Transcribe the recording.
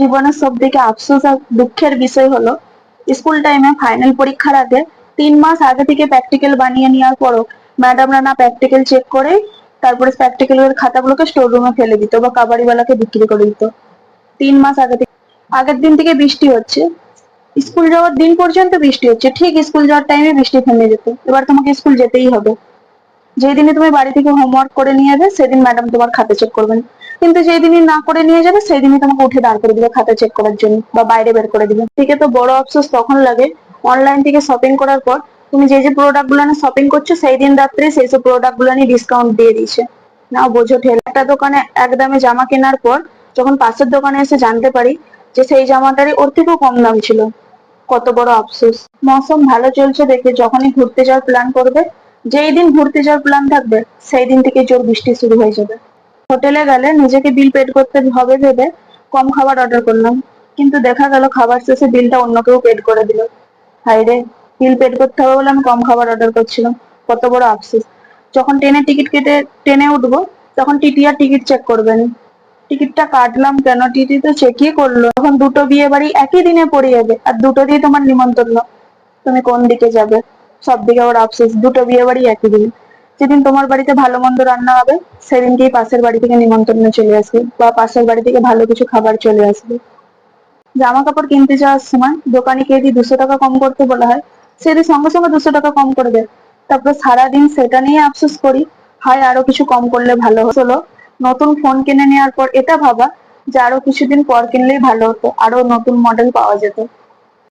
জীবনের সব থেকে আফসোস আর দুঃখের বিষয় হলো, স্কুল টাইমে ফাইনাল পরীক্ষার আগে তিন মাস আগে থেকে প্র্যাকটিক্যাল বানিয়ে নেওয়ার পরও ম্যাডামরা না প্র্যাকটিক্যাল চেক করে তারপরে প্র্যাকটিক্যালের খাতাগুলোকে স্টোর রুমে ফেলে দিত বা কাবাড়িওয়ালাকে বিক্রি করে দিত। তিন মাস আগে থেকে, আগের দিন থেকে বৃষ্টি হচ্ছে। স্কুল যাওয়ার দিন পর্যন্ত বৃষ্টি হচ্ছে, ঠিক স্কুল যাওয়ার টাইমে বৃষ্টি থেমে যেত। এবার তোমাকে স্কুল যেতেই হবে। যেই তুমি বাড়ি থেকে হোমওয়ার্ক করে নিয়ে যাবে, সেদিন ম্যাডাম তোমার খাতা চেক করবেন। কিন্তু যেই দিনই না করে নিয়ে যাবে সেই দিনই তোমাকে উঠে দাঁড় করে দিবে খাতা চেক করার জন্য বা বাইরে বের করে দিবে। থেকে তো বড় আফসোস তখন লাগে। অনলাইন থেকে শপিং করার পর তুমি যে যে প্রোডাক্টগুলো শপিং করছ, সেই দিন রাত্রে সেই সব প্রোডাক্টগুলো নিয়ে ডিসকাউন্ট দিয়ে দিয়েছে। না বোঝো ঠেলা। একটা দোকানে এক দামে জামা কেনার পর যখন পাশের দোকানে এসে জানতে পারি যে সেই জামাটারই ওর থেকেও কম দাম ছিল। কত বড় আফসোস। মৌসুম ভালো চলছে দেখে যখনই ঘুরতে যাওয়ার প্ল্যান করবে যেই দিন ঘুরতে যাওয়ার প্ল্যান থাকবে, সেই দিন থেকে জোর বৃষ্টি শুরু হয়ে যাবে। হোটেলে গেলে নিজেকে বিল পেড করতে হবে ভেবে কম খাবার অর্ডার করলাম। কিন্তু দেখা গেল খাবার শেষে বিলটা অন্য কেউ পেড করে দিল। হাই রে বিল পেড করতে হবে বলে আমি কম খাবার অর্ডার করছিলাম। কত বড় আফসোস। যখন ট্রেনের টিকিট কেটে, ট্রেনে উঠবো, তখন টিটি আর টিকিট চেক করবেন। টিকিটটা কাটলাম কেন? টিটি তো চেকই করল। তখন দুটো বিয়ে বাড়ি একই দিনে পড়ে যাবে। আর দুটো দিয়ে তোমার নিমন্ত্রণ। তুমি কোন দিকে যাবে? সব দিকে আবার আফসোস দুটো বিয়ে বাড়ি একই দিন। যেদিন তোমার বাড়িতে ভালো মন্দ রান্না হবে, সেদিনকেই পাশের বাড়ি থেকে নিমন্ত্রণ চলে আসবে, বা পাশের বাড়ি থেকে ভালো কিছু খাবার চলে আসবে। জামা কাপড় কিনতে যাওয়ার সময় দোকানিকে যদি দুশো টাকা কম করতে বলা হয়, সে যদি সঙ্গে সঙ্গে দুশো টাকা কম করে দেয়, তারপর সারাদিন সেটা নিয়ে আফসোস করি, হয় আরও কিছু কম করলে ভালো হলো নতুন ফোন কিনে নেওয়ার পর এটা ভাবা যে আরও কিছুদিন পর কিনলেই ভালো হতো, আরও নতুন মডেল পাওয়া যেত।